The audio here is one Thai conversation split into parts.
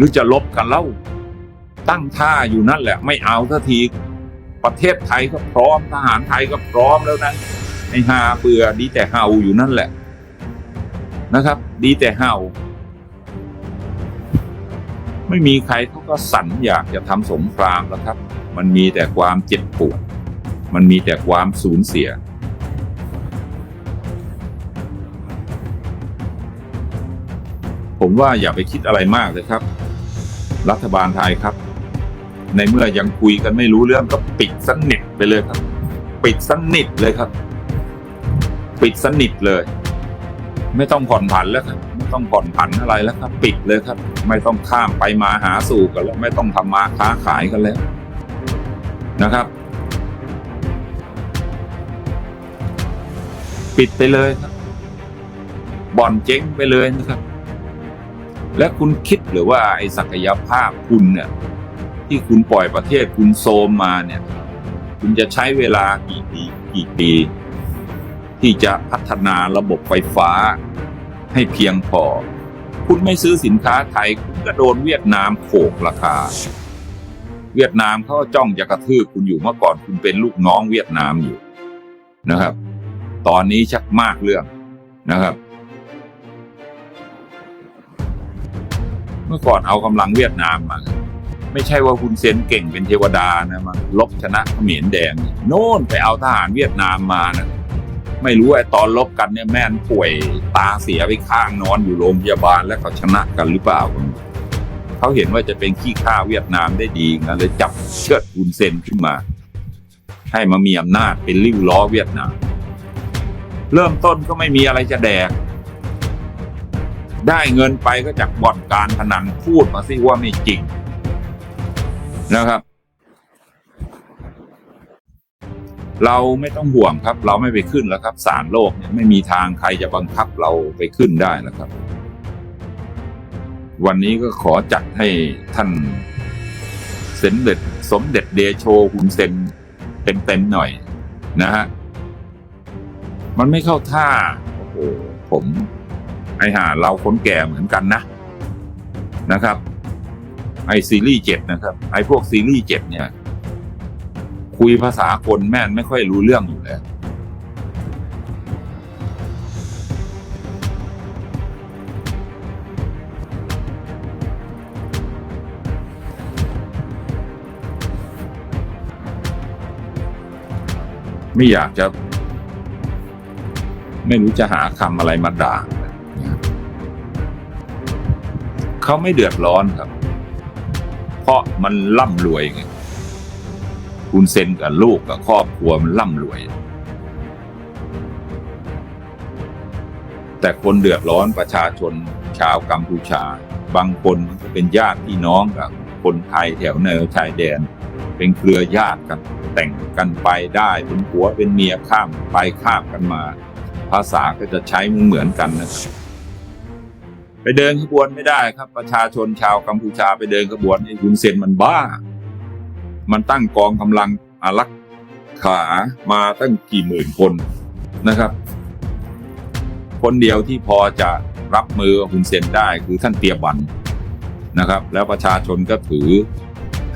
รือจะลบกันเล่า ตั้งท่าอยู่นั่นแหละ ไม่เอาสักที ประเทศไทยก็พร้อมทหารไทยก็พร้อมแล้วนะไอ้หาเบื่อดีแต่เห่าอยู่นั่นแหละนะครับ ดีแต่เห่า ไม่มีใครเขาก็สั่นอยากจะทำสงครามแล้วครับ มันมีแต่ความเจ็บปวด มันมีแต่ความสูญเสียผมว่าอย่าไปคิดอะไรมากเลยครับ รัฐบาลไทยครับ ในเมื่อยังคุยกันไม่รู้เรื่องก็ปิดสนิทไปเลยครับ ปิดสนิทเลยครับ ปิดสนิทเลย ไม่ต้องผ่อนผันแล้วครับไม่ต้องผ่อนผันอะไรแล้วครับ ปิดเลยครับ ไม่ต้องข้ามไปมาหาสู่กันแล้ว ไม่ต้องทำมาค้าขายกันแล้วนะครับ ปิดไปเลยครับบ่อนเจ๊งไปเลยนะครับ และคุณคิดหรือว่าไอ้ศักยภาพคุณเนี่ยที่คุณปล่อยประเทศคุณโซมมาเนี่ย คุณจะใช้เวลากี่ปีกี่ปี ที่จะพัฒนาระบบไฟฟ้าให้เพียงพอ คุณไม่ซื้อสินค้าไทย คุณก็โดนเวียดนามโขกราคา เวียดนามเขาจ้องจะกระทืบคุณอยู่เมื่อก่อนคุณเป็นลูกน้องเวียดนามอยู่นะครับ ตอนนี้ชักมากเรื่องนะครับ เมื่อก่อนเอากำลังเวียดนามมา ไม่ใช่ว่าคุณเซนเก่งเป็นเทวดานะมาลบชนะเขมรแดง โน่นไปเอาทหารเวียดนามมานะไม่รู้ไอ้ตอนลบกันเนี่ยแม่นป่วยตาเสียไปข้างนอนอยู่โรงพยาบาลแล้วเขาชนะกันหรือเปล่าก็ไม่รู้เขาเห็นว่าจะเป็นขี้ข้าเวียดนามได้ดีงั้นเลยจับเชิดคุณเซนขึ้นมา ให้มามีอำนาจเป็นริ้วล้อเวียดนาม เริ่มต้นก็ไม่มีอะไรจะแดก ได้เงินไปก็จากบ่อนการพนันพูดมาสิว่าไม่จริงนะครับ เราไม่ต้องห่วงครับ เราไม่ไปขึ้นแล้วครับศาลโลกเนี่ยไม่มีทางใครจะบังคับเราไปขึ้นได้แล้วครับ วันนี้ก็ขอจัดให้ท่านเสนเด็จสมเด็จเดโชคุณเซนเต็มๆหน่อยนะฮะ มันไม่เข้าท่า โอ้โหผม ไอ้ห่าเราคนแก่เหมือนกันนะนะครับ ไอซีรีส์เจ็ดนะครับ ไอพวกซีรีส์เจ็ดเนี่ย คุยภาษาคนแม่นไม่ค่อยรู้เรื่องอยู่แล้วไม่อยากจะ ไม่รู้จะหาคำอะไรมาด่า เขาไม่เดือดร้อนครับ เพราะมันร่ำรวยไงคุณเซนกับลูกกับครอบครัวมันร่ำรวย แต่คนเดือดร้อนประชาชนชาวกัมพูชา บางคนก็เป็นญาติพี่น้องกับคนไทยแถวแนวชายแดน เป็นเครือญาติกันแต่งกันไปได้เป็นผัวเป็นเมียข้ามไปข้ามกันมา ภาษาก็จะใช้เหมือนกันนะครับ ไปเดินขบวนไม่ได้ครับ ประชาชนชาวกัมพูชาไปเดินขบวนไอ้คุณเซนมันบ้า มันตั้งกองกำลังอารักขามาตั้งกี่หมื่นคนนะครับ คนเดียวที่พอจะรับมือคุณเซนได้คือท่านเตียบันนะครับ แล้วประชาชนก็ถือ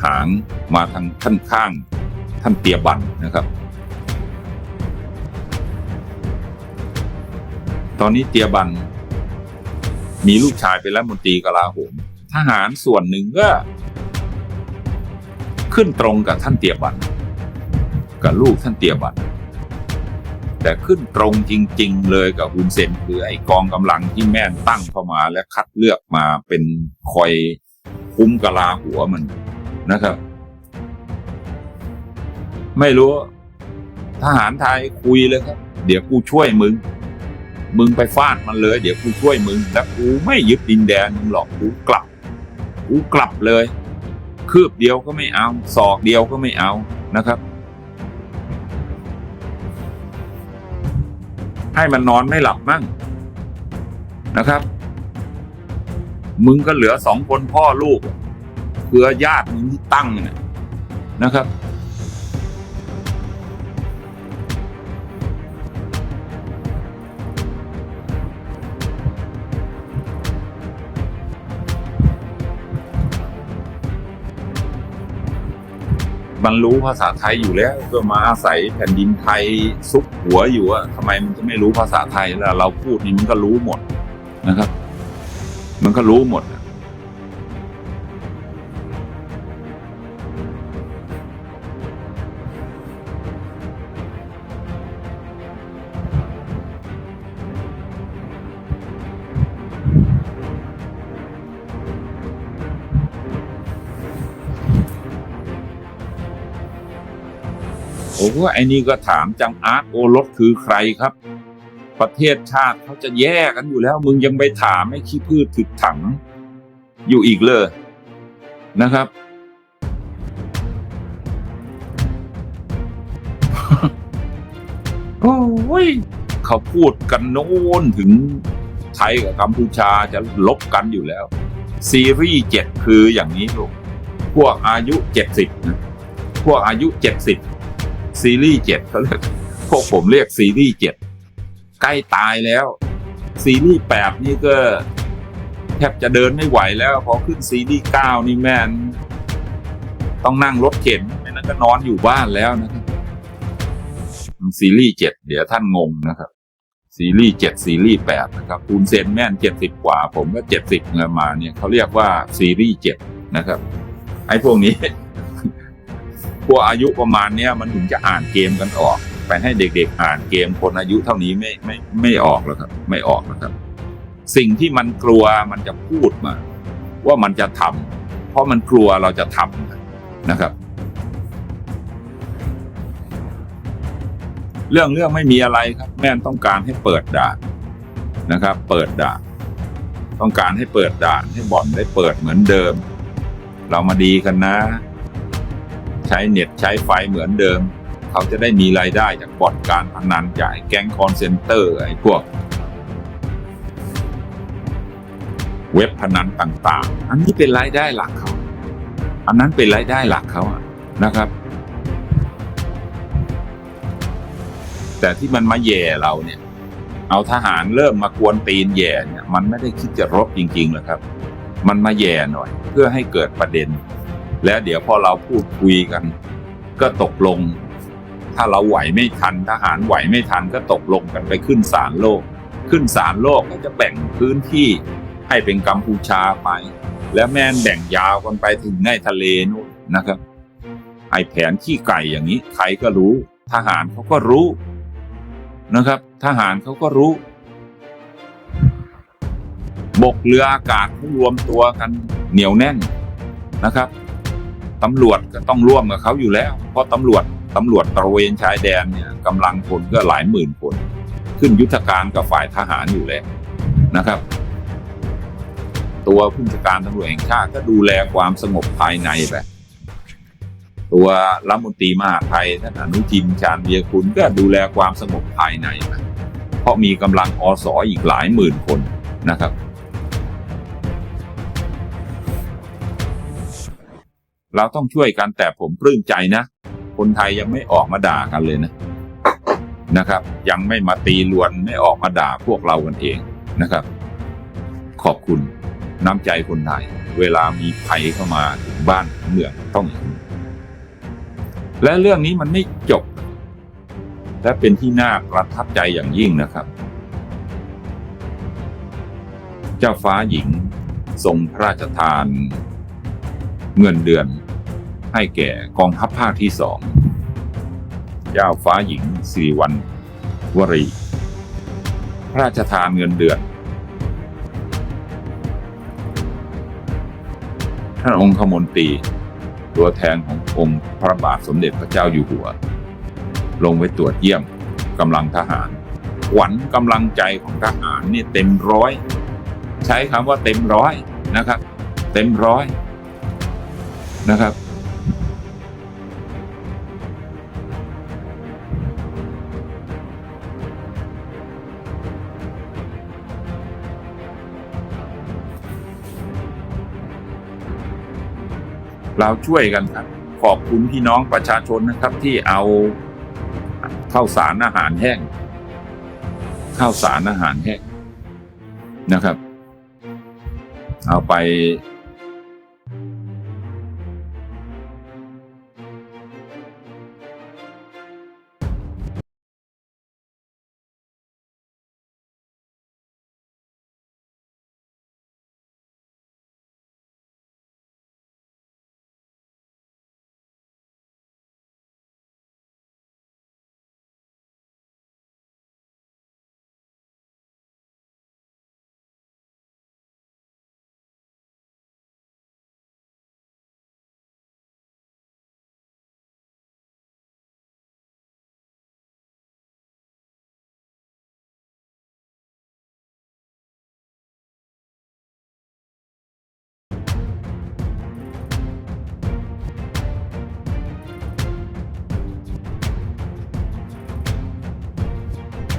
หางมาทางท่านข้าง ท่านเตียบันนะครับ ตอนนี้เตียบัน มีลูกชายเป็นรัฐมนตรีกลาโหมทหารส่วนหนึ่งก็ขึ้นตรงกับท่านเตียบันกับลูกท่านเตียบันแต่ขึ้นตรงจริง ๆ เลยกับฮุนเซนคือไอกองกำลังที่แม่นตั้งเข้ามาและคัดเลือกมาเป็นคอยคุ้มกะลาหัวมันนะครับ ไม่รู้ทหารไทยคุยเลยครับ เดี๋ยวกูช่วยมึง มึงไปฟาดมันเลย เดี๋ยวกูช่วยมึง แล้วกูไม่ยึดดินแดนมึงหรอกกูกลับกูกลับเลย คืบเดียวก็ไม่เอาศอกเดียวก็ไม่เอานะครับ ให้มันนอนไม่หลับมั่งนะครับ มึงก็เหลือสองคนพ่อลูก เพื่อญาติมึงที่ตั้งเนี่ยนะครับ มันรู้ภาษาไทยอยู่แล้วก็มาอาศัยแผ่นดินไทยซุกหัวอยู่อะทำไมมันจะไม่รู้ภาษาไทยล่ะเราพูดนี่มันก็รู้หมดนะครับ มันก็รู้หมด อะโอ้โหไอ้นี่ก็ถามจังอาร์ตโอรสคือใครครับ ประเทศชาติเขาจะแย่กันอยู่แล้ว มึงยังไปถามไอ้ขี้พืชถึกถัง อยู่อีกเลยนะครับ โอ้ยเขาพูดกันโน้นถึงไทยกับกัมพูชาจะลบกันอยู่แล้ว ซีรีส์เจ็ดคืออย่างนี้ลูกพวกอายุเจ็ดสิบนะพวกอายุเจ็ดสิบ ซีรีส์เจ็ดเขาเรียกพวกผมเรียกซีรีส์เจ็ดใกล้ตายแล้ว ซีรีส์แปดนี่ก็แทบจะเดินไม่ไหวแล้วพอขึ้นซีรีส์เก้านี่แม่นต้องนั่งรถเข็นไม่นั้นก็นอนอยู่บ้านแล้วนะครับซีรีส์เจ็ดเดี๋ยวท่านงงนะครับ ซีรีส์เจ็ดซีรีส์แปดนะครับคุณเซนแม่นเจ็ดสิบกว่า ผมก็เจ็ดสิบเงินมาเนี่ยเขาเรียกว่าซีรีส์เจ็ดนะครับ ไอ้พวกนี้ พวกอายุประมาณเนี้ยมันถึงจะอ่านเกมกันออกไปให้เด็กๆอ่านเกมคนอายุเท่านี้ไม่ไม่ไม่ออกแล้วครับ ไม่ออกแล้วครับ สิ่งที่มันกลัวมันจะพูดมา ว่ามันจะทำเพราะมันกลัวเราจะทำนะครับ เรื่องเรื่องไม่มีอะไรครับ แม่นต้องการให้เปิดด่านนะครับ เปิดด่านต้องการให้เปิดด่านให้บ่อนได้เปิดเหมือนเดิม เรามาดีกันนะ ใช้เน็ตใช้ไฟเหมือนเดิม เขาจะได้มีรายได้จากบ่อนการพนันจากแก๊งคอนเซนเตอร์ไอ้พวก เว็บพนันต่างๆ อันนี้เป็นรายได้หลักเขา อันนั้นเป็นรายได้หลักเขาอะนะครับ แต่ที่มันมาแย่เราเนี่ย เอาทหารเริ่มมากวนตีนแย่เนี่ย มันไม่ได้คิดจะรบจริงๆหรอกครับ มันมาแย่หน่อย เพื่อให้เกิดประเด็น แล้วเดี๋ยวพอเราพูดคุยกัน ก็ตกลง ถ้าเราไหวไม่ทันทหารไหวไม่ทันก็ตกลงกันไปขึ้นศาลโลก ขึ้นศาลโลกก็จะแบ่งพื้นที่ให้เป็นกัมพูชาไป แล้วแม่นแบ่งยาวกันไปถึงในทะเลนู่นนะครับ ไอแผนขี้ไก่อย่างนี้ใครก็รู้ ทหารเขาก็รู้นะครับ ทหารเขาก็รู้ บกเรืออากาศเขารวมตัวกันเหนียวแน่นนะครับ ตำรวจก็ต้องร่วมกับเขาอยู่แล้ว เพราะตำรวจตำรวจตระเวนชายแดนเนี่ยกำลังคนก็หลายหมื่นคน ขึ้นยุทธการกับฝ่ายทหารอยู่แล้วนะครับ ตัวผู้จัดการตำรวจแห่งชาติก็ดูแลความสงบภายในไปตัวรัฐมนตรีมหาไทยท่านอนุทินชาญวีรคุณก็ดูแลความสงบภายในไปเพราะมีกำลังอสออีกหลายหมื่นคนนะครับ เราต้องช่วยกันแต่ผมปลื้มใจนะ คนไทยยังไม่ออกมาด่ากันเลยนะนะครับ ยังไม่มาตีลวนไม่ออกมาด่าพวกเรากันเองนะครับ ขอบคุณน้ำใจคนไทย เวลามีภัยเข้ามาถึงบ้านถึงเมืองต้องอย่างนี้และเรื่องนี้มันไม่จบ และเป็นที่น่าประทับใจอย่างยิ่งนะครับ เจ้าฟ้าหญิงทรงพระราชทาน เงินเดือน ให้แก่กองทัพภาคที่สองเจ้าฟ้าหญิงสิริวัณวรี พระราชทานเงินเดือนท่านองคมนตรี ตัวแทนขององค์พระบาทสมเด็จพระเจ้าอยู่หัว ลงไปตรวจเยี่ยมกำลังทหารขวัญกำลังใจของทหารเนี่ยเต็มร้อย ใช้คำว่าเต็มร้อยนะครับ เต็มร้อยนะครับ เราช่วยกันครับ ขอบคุณพี่น้องประชาชนนะครับที่เอาข้าวสารอาหารแห้งข้าวสารอาหารแห้งนะครับ เอาไป